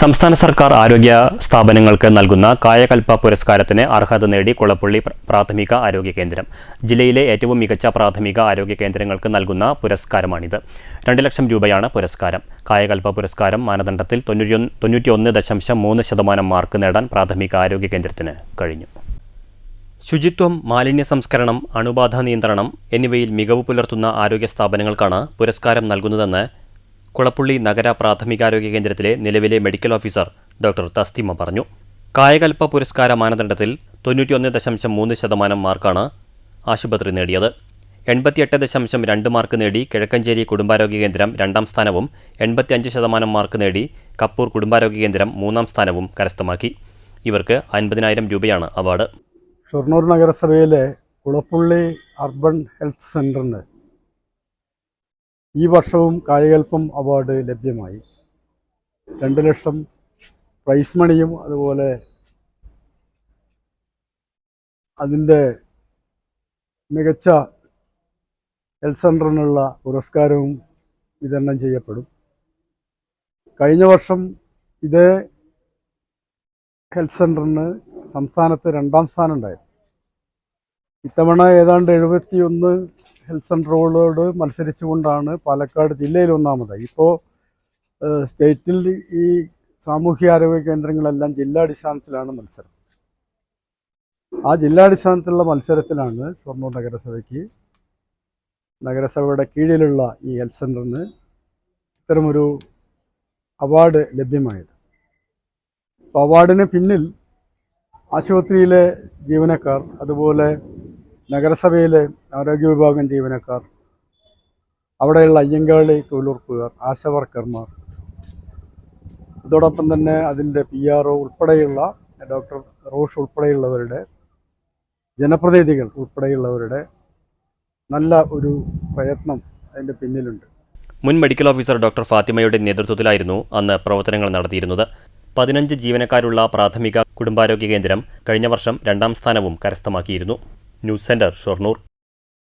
സംസ്ഥാന സർക്കാർ ആരോഗ്യ സ്ഥാപനങ്ങൾക്ക് നൽകുന്ന കായകൽപ്പ പുരസ്കാരത്തിന് അർഹത നേടി കുളപ്പള്ളി പ്രാഥമിക ആരോഗ്യ കേന്ദ്രം. ജില്ലയിലെ ഏറ്റവും മികച്ച പ്രാഥമിക ആരോഗ്യ കേന്ദ്രങ്ങൾക്ക് നൽകുന്ന പുരസ്കാരമാണിത്. രണ്ട് ലക്ഷം രൂപയാണ് പുരസ്കാരം. കായകൽപ്പ പുരസ്കാരം മാനദണ്ഡത്തിൽ തൊണ്ണൂറ്റി തൊണ്ണൂറ്റിയൊന്ന് ദശാംശം മൂന്ന് ശതമാനം മാർക്ക് നേടാൻ പ്രാഥമിക ആരോഗ്യ കേന്ദ്രത്തിന് കഴിഞ്ഞു. ശുചിത്വം മാലിന്യ സംസ്കരണം അണുബാധ നിയന്ത്രണം എന്നിവയിൽ മികവ് പുലർത്തുന്ന ആരോഗ്യ സ്ഥാപനങ്ങൾക്കാണ് പുരസ്കാരം നൽകുന്നതെന്ന് കുളപ്പുള്ളി നഗര പ്രാഥമികാരോഗ്യ കേന്ദ്രത്തിലെ നിലവിലെ മെഡിക്കൽ ഓഫീസർ ഡോക്ടർ തസ്തിമ പറഞ്ഞു. കായകൽപ്പ പുരസ്കാര മാനദണ്ഡത്തിൽ തൊണ്ണൂറ്റിയൊന്ന് ദശാംശം മൂന്ന് ശതമാനം മാർക്കാണ് ആശുപത്രി നേടിയത്. എൺപത്തിയെട്ട് ദശാംശം രണ്ട് മാർക്ക് നേടി കിഴക്കഞ്ചേരി കുടുംബാരോഗ്യ കേന്ദ്രം രണ്ടാം സ്ഥാനവും എൺപത്തിയഞ്ച് ശതമാനം മാർക്ക് നേടി കപ്പൂർ കുടുംബാരോഗ്യ കേന്ദ്രം മൂന്നാം സ്ഥാനവും കരസ്ഥമാക്കി. ഇവർക്ക് അൻപതിനായിരം രൂപയാണ് അവാർഡ്. ഷൊർണൂർ നഗരസഭയിലെ കുളപ്പുള്ളി അർബൻ ഹെൽത്ത് സെന്ററിന് ഈ വർഷവും കായകൽപ്പം അവാർഡ് ലഭ്യമായി. രണ്ട് ലക്ഷം പ്രൈസ് മണിയും അതുപോലെ അതിന്റെ മികച്ച ഹെൽത്ത് സെന്ററിനുള്ള പുരസ്കാരവും വിതരണം ചെയ്യപ്പെടും. കഴിഞ്ഞ വർഷം ഇതേ ഹെൽത്ത് സെന്ററിന് സംസ്ഥാനത്ത് രണ്ടാം സ്ഥാനം ഉണ്ടായിരുന്നു. ഇത്തവണ ഏതാണ്ട് എഴുപത്തിയൊന്ന് ഹെൽത്ത് സെന്ററുകളോട് മത്സരിച്ചുകൊണ്ടാണ് പാലക്കാട് ജില്ലയിൽ ഒന്നാമത്. ഇപ്പോൾ സ്റ്റേറ്റിൽ ഈ സാമൂഹ്യാരോഗ്യ കേന്ദ്രങ്ങളെല്ലാം ജില്ലാടിസ്ഥാനത്തിലാണ് മത്സരം. ആ ജില്ലാടിസ്ഥാനത്തിലുള്ള മത്സരത്തിലാണ് ഷൊർണൂർ നഗരസഭയ്ക്ക് നഗരസഭയുടെ കീഴിലുള്ള ഈ ഹെൽത്ത് സെന്ററിന് ഇത്തരമൊരു അവാർഡ് ലഭ്യമായത്. അപ്പോൾ അവാർഡിന് പിന്നിൽ ആശുപത്രിയിലെ ജീവനക്കാർ അതുപോലെ നഗരസഭയിലെ ആരോഗ്യ വിഭാഗം ജീവനക്കാർ അവിടെയുള്ള അയ്യങ്കാളി തൊഴിലുറപ്പുകാർ ആശാവർക്കർമാർ. അതോടൊപ്പം തന്നെ അതിന്റെ പി ആർ ഒ ഉൾപ്പെടെയുള്ള ഡോക്ടർ റോഷ് ഉൾപ്പെടെയുള്ളവരുടെ ജനപ്രതിനിധികൾ ഉൾപ്പെടെയുള്ളവരുടെ നല്ല ഒരു പ്രയത്നം അതിന്റെ പിന്നിലുണ്ട്. മുൻ മെഡിക്കൽ ഓഫീസർ ഡോക്ടർ ഫാത്തിമയുടെ നേതൃത്വത്തിലായിരുന്നു അന്ന് പ്രവർത്തനങ്ങൾ നടത്തിയിരുന്നത്. പതിനഞ്ച് ജീവനക്കാരുള്ള പ്രാഥമിക കുടുംബാരോഗ്യ കേന്ദ്രം കഴിഞ്ഞ വർഷം രണ്ടാം സ്ഥാനവും കരസ്ഥമാക്കിയിരുന്നു. News centre Shoranur